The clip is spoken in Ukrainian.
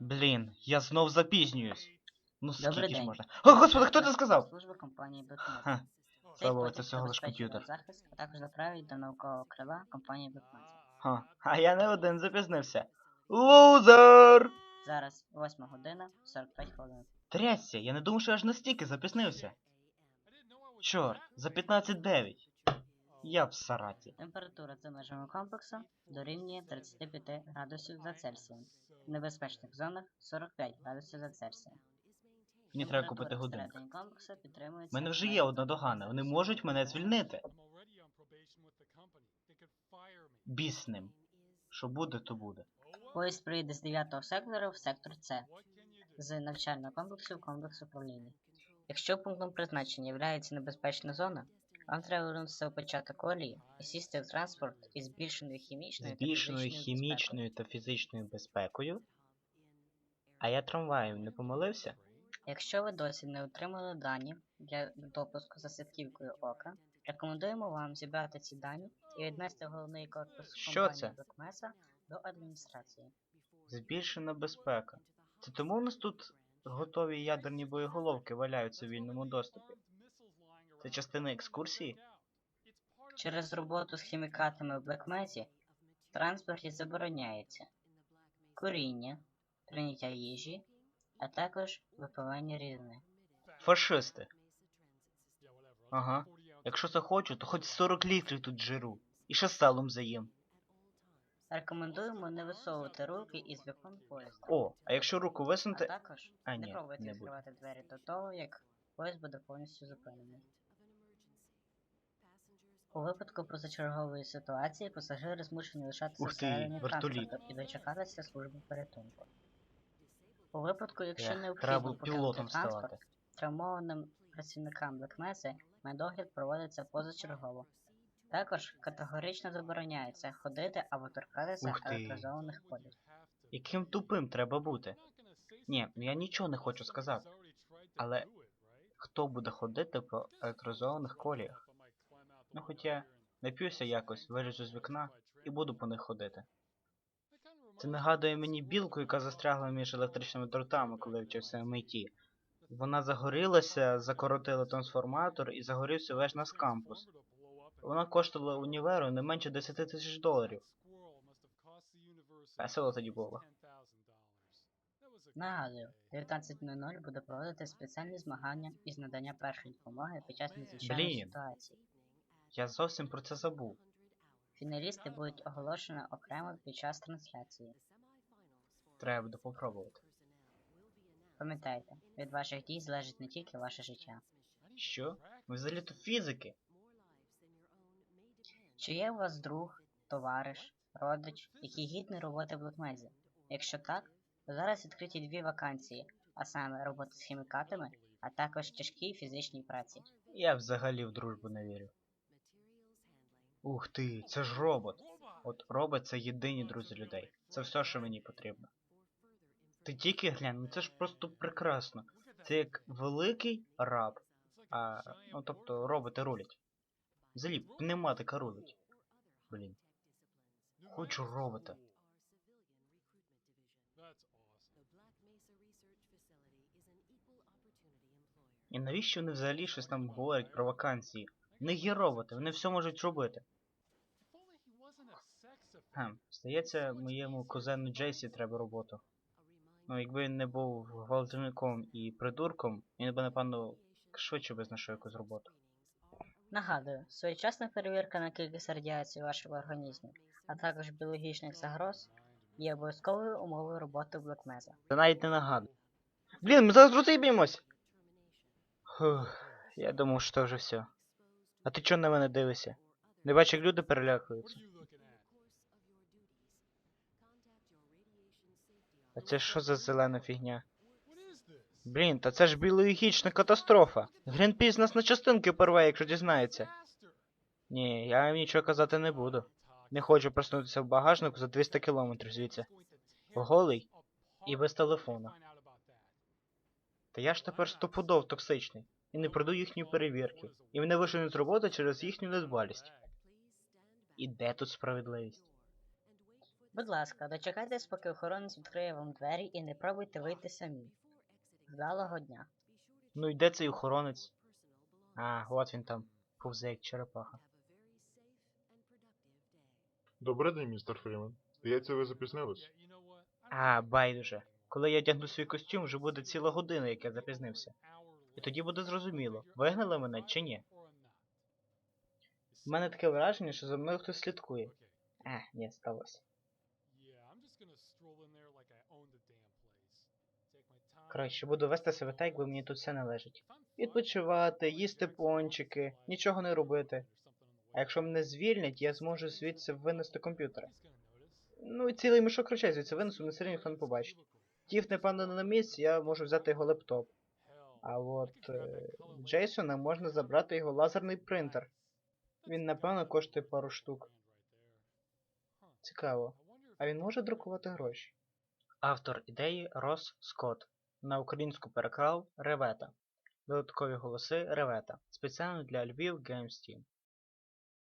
Блін, я знов запізнююсь. Ну Добрий скільки ж день. можна? О, господи, хто це сказав? Служба компанії Blackmagic. Ха, Цей слава це всього лиш забезпечує комп'ютер. захист, а також направить до наукового крила компанії Blackmagic. ха. А я не один запізнився. Лузер! Зараз 8 година 45 хвилин. Трясся, я не думав, що аж настільки запізнився. Чорт, за 15-9. Я в сараті. Температура за межами комплексу дорівнює 35 градусів за Цельсієм. В небезпечних зонах 45 градусів за Цельсієм. Мені треба купити годинник. комплексу У підтримується мене вже є одна догана, вони можуть мене звільнити. Біс ним. Що буде, то буде. Поїзд приїде з 9 сектору в сектор С з навчального комплексу в комплекс управління. Якщо пунктом призначення є небезпечна зона, вам треба вернутися у початок колії і сісти в транспорт із збільшеною хімічною та Збільшеною фізичною хімічною та фізичною безпекою. А я трамваєм не помилився? Якщо ви досі не отримали дані для допуску за сітківкою ока, рекомендуємо вам зібрати ці дані і віднести головний корпус Що компанії це? До адміністрації. Збільшена безпека. Це тому у нас тут готові ядерні боєголовки валяються в вільному доступі. Це частина екскурсії? Через роботу з хімікатами в Blackmesa в транспорті забороняється куріння, прийняття їжі, а також випивання рідини. Фашисти. Ага. Якщо захочу, то хоч 40 літрів тут жиру. І ще салом заїм. Рекомендуємо не висовувати руки із вікон поїзда. О, а якщо руку А висунути. також А, не ні, пробуйте не відкривати двері до того, як поїзд буде повністю зупинений. У випадку позачергової ситуації пасажири змушені лишатися Ух ти, всередині транспорту і дочекатися служби порятунку. У випадку, якщо треба необхідно покинути пілотом транспорт, травмованим працівникам Блекмеси медогляд проводиться позачергово. Також категорично забороняється ходити або торкатися електризованих полів. Яким тупим треба бути? Ні, ну я нічого не хочу сказати. Але хто буде ходити по електризованих коліях? Ну хоча нап'юся якось, вилізу з вікна і буду по них ходити. Це нагадує мені білку, яка застрягла між електричними дротами, коли вчився в МІТ. Вона загорілася, закоротила трансформатор і загорівся весь наш кампус. Вона коштувала універу не менше 10 тисяч доларів. Весело тоді було. Нагадую, 19.00 буде проводити спеціальні змагання із надання першої допомоги під час надзвичайної ситуації. Я зовсім про це забув. Фіналісти будуть оголошені окремо під час трансляції. Треба буде попробувати. Пам'ятайте, від ваших дій залежить не тільки ваше життя. Що? Ви взагалі то фізики? Чи є у вас друг, товариш, родич, який гідний роботи в Блокмезі? Якщо так, то зараз відкриті дві вакансії, а саме робота з хімікатами, а також тяжкій фізичній праці. Я взагалі в дружбу не вірю. Ух ти, це ж робот. От робот це єдині друзі людей. Це все, що мені потрібно. Ти тільки глянь, ну це ж просто прекрасно. Це як великий раб. А, ну тобто роботи рулять. Взагалі, пневматика рулить. Блін. Хочу робота. І навіщо вони взагалі щось там говорять про вакансії? Них є роботи, вони все можуть робити. Хм, здається, моєму кузену Джейсі треба роботу. Ну, якби він не був гвалтівником і придурком, він би, напевно, швидше би знайшов якусь роботу. Нагадую, своєчасна перевірка на кількість радіації в вашому організмі, а також біологічних загроз є обов'язковою умовою роботи Блокмеза. Та навіть не нагадую. Блін, ми зараз розіб'ємось! Я думав, що вже все. А ти чого на мене дивишся? Не бачиш, як люди перелякуються. А це що за зелена фігня? Блін, та це ж біологічна катастрофа. Грінпіс нас на частинки порве, якщо дізнається. Ні, я їм нічого казати не буду. Не хочу проснутися в багажнику за 200 кілометрів звідси. Голий і без телефона. Та я ж тепер стопудов токсичний і не пройду їхні перевірки. І мене виженуть з роботи через їхню недбалість. І де тут справедливість? Будь ласка, дочекайтесь, поки охоронець відкриє вам двері і не пробуйте вийти самі. Вдалого дня. Ну і де цей охоронець? А, от він там, повзе як черепаха. Добрий день, містер Фрімен. Здається, ви запізнились. А, байдуже. Коли я одягну свій костюм, вже буде ціла година, як я запізнився. І тоді буде зрозуміло, вигнали мене чи ні. У мене таке враження, що за мною хтось слідкує. А, ні, сталося. Коротше, буду вести себе так, якби мені тут все належить. Відпочивати, їсти пончики, нічого не робити. А якщо мене звільнять, я зможу звідси винести комп'ютера. Ну і цілий мішок речей звідси винесу, не сильно ніхто не побачить. Тіф, не на місці, я можу взяти його лептоп. А от е, Джейсона можна забрати його лазерний принтер. Він, напевно, коштує пару штук. Цікаво. А він може друкувати гроші? Автор ідеї Рос Скотт. На українську переклав Ревета. Додаткові голоси Ревета. Спеціально для Львів Games Team.